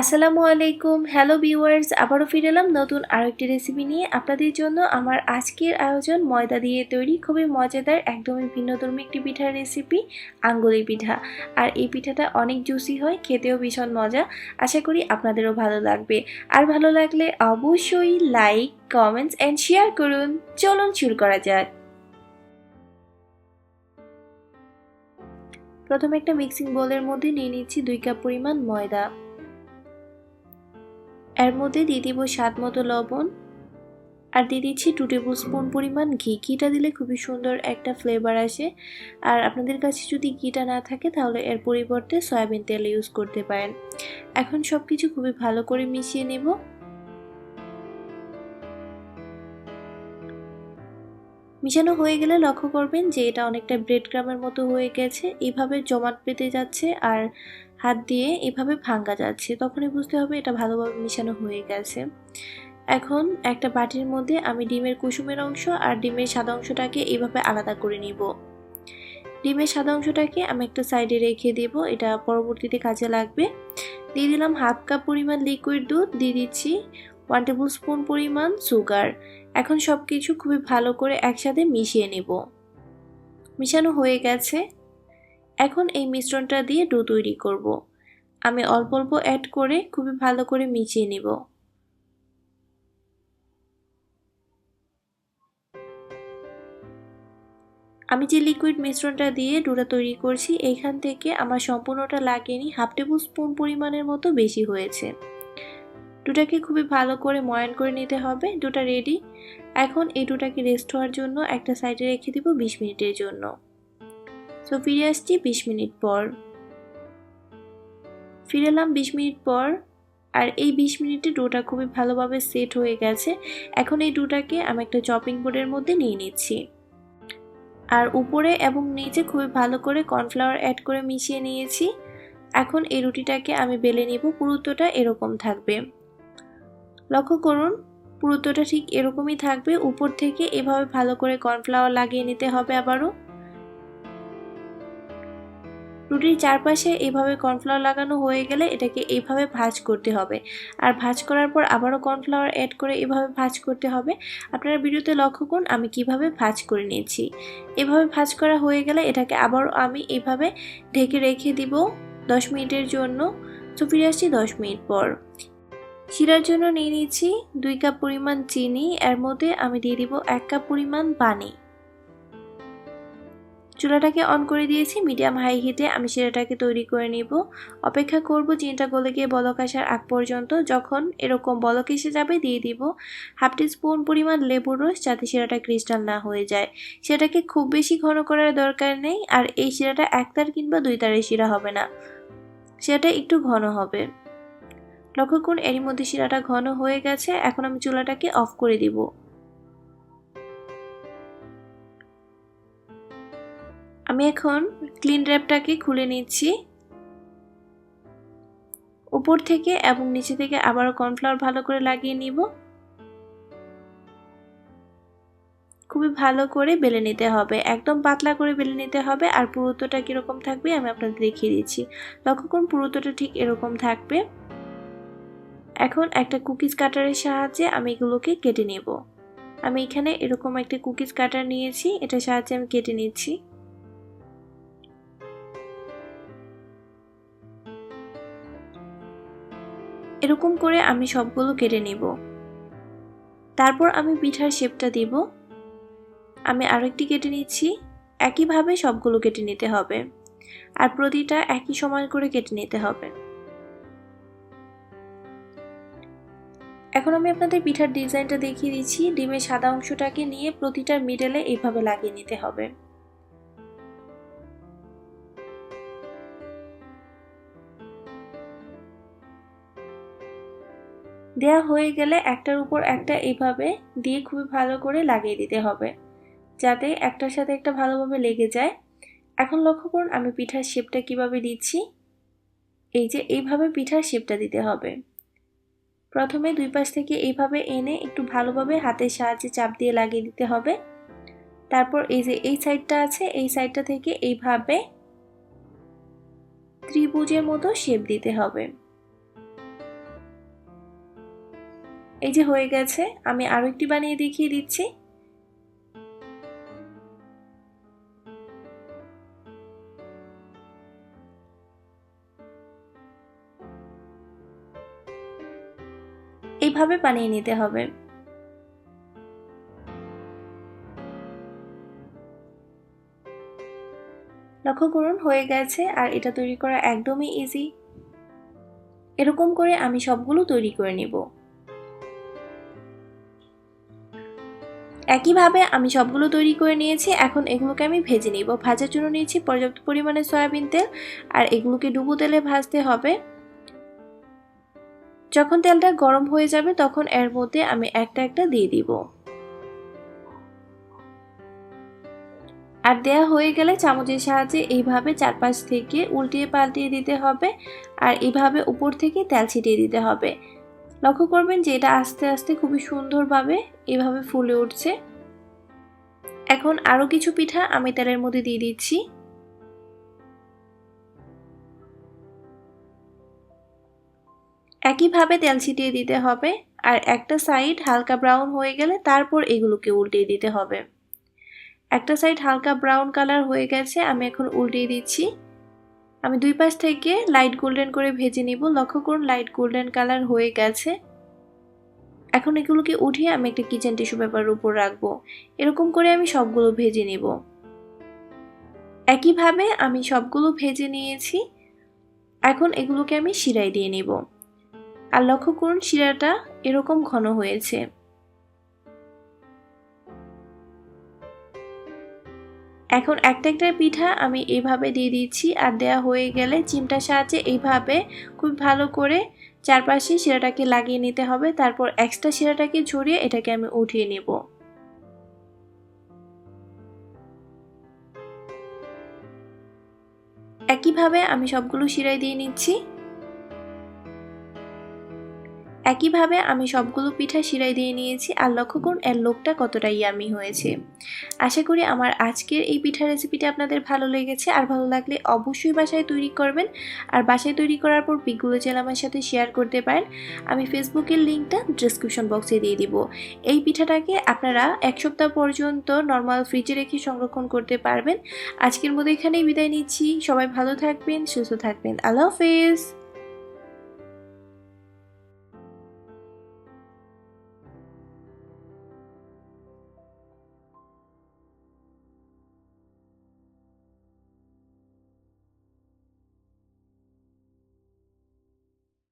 আসসালামু আলাইকুম। Hello viewers আবারও ফিরে এলাম নতুন আরেকটি রেসিপি নিয়ে। আপনাদের জন্য আমার আজকের আয়োজন ময়দা দিয়ে তৈরি, খুবই মজাদার, একদমই ভিন্নধর্মী একটি পিঠার রেসিপি আঙ্গুলি পিঠা। আর এই পিঠাটা অনেক জুসি হয়, খেতেও ভীষণ মজা। আশা করি আপনাদেরও ভালো লাগবে। আর ভালো লাগলে অবশ্যই লাইক কমেন্টস অ্যান্ড শেয়ার করুন। চলুন শুরু করা যাক। প্রথমে একটা মিক্সিং বোলের মধ্যে নিয়ে নিচ্ছি দুই কাপ পরিমাণ ময়দা। এর মধ্যে দিয়ে দিব স্বাদ মতো লবণ। আর দিয়ে দিচ্ছি টু টেবিল স্পুন পরিমাণ ঘি। ঘিটা দিলে খুবই সুন্দর একটা ফ্লেভার আসে। আর আপনাদের কাছে যদি ঘিটা না থাকে, তাহলে এর পরিবর্তে সয়াবিন তেল ইউজ করতে পারেন। এখন সব কিছু খুবই ভালো করে মিশিয়ে নেব। মিশানো হয়ে গেলে লক্ষ্য করবেন যে এটা অনেকটা ব্রেড ক্রামের মতো হয়ে গেছে। এভাবে জমাট পেতে যাচ্ছে আর হাত দিয়ে এভাবে ভাঙ্গা যাচ্ছে। তখনই বুঝতে হবে এটা ভালোভাবে মিশানো হয়ে গেছে। এখন একটা বাটির মধ্যে আমি ডিমের কুসুমের অংশ আর ডিমের সাদা অংশটাকে এইভাবে আলাদা করে নিব। ডিমের সাদা অংশটাকে আমি একটা সাইডে রেখে দেব। এটা পরবর্তীতে কাজে লাগবে। দিয়ে দিলাম হাফ কাপ পরিমাণ লিকুইড দুধ। দিয়ে দিচ্ছি ওয়ান টেবিল স্পুন পরিমাণ সুগার এখন সব কিছু খুবই ভালো করে একসাথে মিশিয়ে নেব। মিশানো হয়ে গেছে। এখন এই মিশ্রণটা দিয়ে ডো তৈরি করব। আমি অল্প অল্প অ্যাড করে খুবই ভালো করে মিশিয়ে নিব। আমি যে লিকুইড মিশ্রণটা দিয়ে ডোটা তৈরি করছি এইখান থেকে আমার সম্পূর্ণটা লাগেনি হাফ টেবিল স্পুন পরিমাণের মতো বেশি হয়েছে। ডোটাকে খুবই ভালো করে ময়ান করে নিতে হবে ডোটা রেডি এখন এই দুটাকে রেস্ট হওয়ার জন্য একটা সাইডে রেখে দিব বিশ মিনিটের জন্য। সো ফিরে আসছি বিশ মিনিট পর। ফিরে এলাম বিশ মিনিট পর, আর এই বিশ মিনিটে ডোটা খুবই ভালোভাবে সেট হয়ে গেছে। এখন এই ডোটাকে আমি একটা চপিং বোর্ডের মধ্যে নিয়ে নিচ্ছি। আর উপরে এবং নিচে খুবই ভালো করে কর্নফ্লাওয়ার অ্যাড করে মিশিয়ে নিয়েছি। এখন এই রুটিটাকে আমি বেলে নিব, পুরুত্বটা এরকম থাকবে। লক্ষ্য করুন, পুরুত্বটা ঠিক এরকমই থাকবে। উপর থেকে এভাবে ভালো করে কর্নফ্লাওয়ার লাগিয়ে নিতে হবে আবারও। রুটির চারপাশে এইভাবে কর্নফ্লাওয়ার লাগানো হয়ে গেলে এটাকে এইভাবে ভাজ করতে হবে। আর ভাজ করার পর আবারও কর্নফ্লাওয়ার অ্যাড করে এভাবে ভাজ করতে হবে। আপনারা ভিডিওতে লক্ষ্য করুন, আমি কীভাবে ভাজ করে নিয়েছি। এভাবে ভাজ করা হয়ে গেলে এটাকে আবারও আমি এভাবে ঢেকে রেখে দিব দশ মিনিটের জন্য। তো ফিরে আসছি দশ মিনিট পর। শিরার জন্য নিয়ে নিয়েছি দুই কাপ পরিমাণ চিনি, এর মধ্যে আমি দিয়ে দিব এক কাপ পরিমাণ পানি। চুলাটাকে অন করে দিয়েছি মিডিয়াম হাই হিটে আমি শিরাটাকে তৈরি করে নিব। অপেক্ষা করব চিনিটা গলে গিয়ে বলক আসার আগ পর্যন্ত। যখন এরকম বলক এসে যাবে, দিয়ে দিব হাফ টি স্পুন পরিমাণ লেবুর রস যাতে শিরাটা ক্রিস্টাল না হয়ে যায়। সেটাকে খুব বেশি ঘন করার দরকার নেই, আর এই শিরাটা একতার কিংবা দুই তারের শিরা হবে না। সেটা একটু ঘন হবে। লক্ষ্য করুন এরই মধ্যে শিরাটা ঘন হয়ে গেছে, এখন আমি চুলাটাকে অফ করে দিব। আমি এখন ক্লিন র্যাপটাকে খুলে নিচ্ছি। উপর থেকে এবং নিচে থেকে আবারও কর্নফ্লাওয়ার ভালো করে লাগিয়ে নিব। খুবই ভালো করে বেলে নিতে হবে, একদম পাতলা করে বেলে নিতে হবে, আর পুরুত্বটা কীরকম থাকবে আমি আপনাদের দেখিয়ে দিচ্ছি। লক্ষ্য করুন পুরুত্বটা ঠিক এরকম থাকবে। এখন একটা কুকিজ কাটারের সাহায্যে আমি এগুলোকে কেটে নেব। আমি এখানে এরকম একটা কুকিজ কাটার নিয়েছি, এটার সাহায্যে আমি কেটে নিচ্ছি। এরকম করে আমি সবগুলো কেটে নেব। তারপর আমি পিঠার শেপটা দিব। আমি আরেকটি কেটে নিচ্ছি। একইভাবে সবগুলো কেটে নিতে হবে। আর প্রতিটা একই সমান করে কেটে নিতে হবে। এখন আমি আপনাদের পিঠার ডিজাইনটা দেখিয়ে দিচ্ছি। ডিমের সাদা অংশটাকে নিয়ে প্রতিটার মিডলে এইভাবে লাগিয়ে নিতে হবে। দেয়া হয়ে গেলে একটার উপর একটা এইভাবে দিয়ে খুবই ভালো করে লাগিয়ে দিতে হবে, যাতে একটার সাথে একটা ভালোভাবে লেগে যায়। এখন লক্ষ্য করুন, আমি পিঠার শেপটা কীভাবে দিচ্ছি এই যে, এইভাবে পিঠার শেপটা দিতে হবে। প্রথমে দুই পাশ থেকে এইভাবে এনে একটু ভালোভাবে হাতের সাহায্যে চাপ দিয়ে লাগিয়ে দিতে হবে। তারপর এই যে এই সাইডটা আছে, এই সাইডটা থেকে এইভাবে ত্রিভুজের মতো শেপ দিতে হবে। এই যে হয়ে গেছে, আমি আরও একটি বানিয়ে দেখিয়ে দিচ্ছি। এইভাবে বানিয়ে নিতে হবে। লক্ষ্য করুন, হয়ে গেছে আর এটা তৈরি করা একদমই ইজি এরকম করে আমি সবগুলো তৈরি করে নিব। একইভাবে আমি সবগুলো তৈরি করে নিয়েছি, এখন এগুলোকে আমি ভেজে নিব। ভাজার জন্য নিয়েছি, পর্যাপ্ত পরিমাণে সয়াবিন তেল, আর এগুলোকে ডুবো তেলে ভাজতে হবে। যখন তেলটা গরম হয়ে যাবে, তখন এর মধ্যে আমি একটা একটা দিয়ে দিব। আর দেয়া হয়ে গেলে চামচের সাহায্যে এইভাবে চারপাশ থেকে উল্টিয়ে পাল্টিয়ে দিতে হবে আর এইভাবে উপর থেকে তেল ছিটিয়ে দিতে হবে। লক্ষ্য করবেন যে এটা আস্তে আস্তে খুবই সুন্দরভাবে এভাবে ফুলে উঠছে। এখন আরও কিছু পিঠা আমি তেলের মধ্যে দিয়ে দিচ্ছি। একইভাবে তেল ছিটিয়ে দিতে হবে আর একটা সাইড হালকা ব্রাউন হয়ে গেলে তারপর এগুলোকে উল্টিয়ে দিতে হবে। একটা সাইড হালকা ব্রাউন কালার হয়ে গেছে, আমি এখন উল্টিয়ে দিচ্ছি। আমি দুই পাশ থেকে লাইট গোল্ডেন করে ভেজে নিব। লক্ষ্য করুন, লাইট গোল্ডেন কালার হয়ে গেছে। এখন এগুলোকে উঠিয়ে আমি একটা কিচেন টিস্যু পেপারের উপর রাখব। এরকম করে আমি সবগুলো ভেজে নিব। একইভাবে আমি সবগুলো ভেজে নিয়েছি। এখন এগুলোকে আমি শিরায় দিয়ে নিব। আর লক্ষ্য করুন, শিরাটা এরকম ঘন হয়েছে। এখন একটা একটা পিঠা আমি এইভাবে দিয়ে দিচ্ছি, আর দেয়া হয়ে গেলে চিমটার সাহায্যে এইভাবে খুব ভালো করে চারপাশে শিরাটাকে লাগিয়ে নিতে হবে। তারপর এক্সট্রা শিরাটাকে ঝরিয়ে এটাকে আমি উঠিয়ে নেব। একইভাবে আমি সবগুলো শিরাই দিয়ে নিচ্ছি। একইভাবে আমি সবগুলো পিঠা শিরাই দিয়ে নিয়েছি আর লক্ষ্য করুন, এর লোকটা কতটা ইয়ামি হয়েছে। আশা করি আমার আজকের এই পিঠা রেসিপিটা আপনাদের ভালো লেগেছে। আর ভালো লাগলে অবশ্যই বাসায় তৈরি করবেন। আর বাসায় তৈরি করার পর পিকগুলো চেল আমার সাথে শেয়ার করতে পারেন, আমি ফেসবুকের লিঙ্কটা ডিসক্রিপশন বক্সে দিয়ে দিব। এই পিঠাটাকে আপনারা এক সপ্তাহ পর্যন্ত নর্মাল ফ্রিজে রেখে সংরক্ষণ করতে পারবেন। আজকের মধ্যে এখানেই বিদায় নিচ্ছি। সবাই ভালো থাকবেন, সুস্থ থাকবেন। আল্লাহ হাফেজ!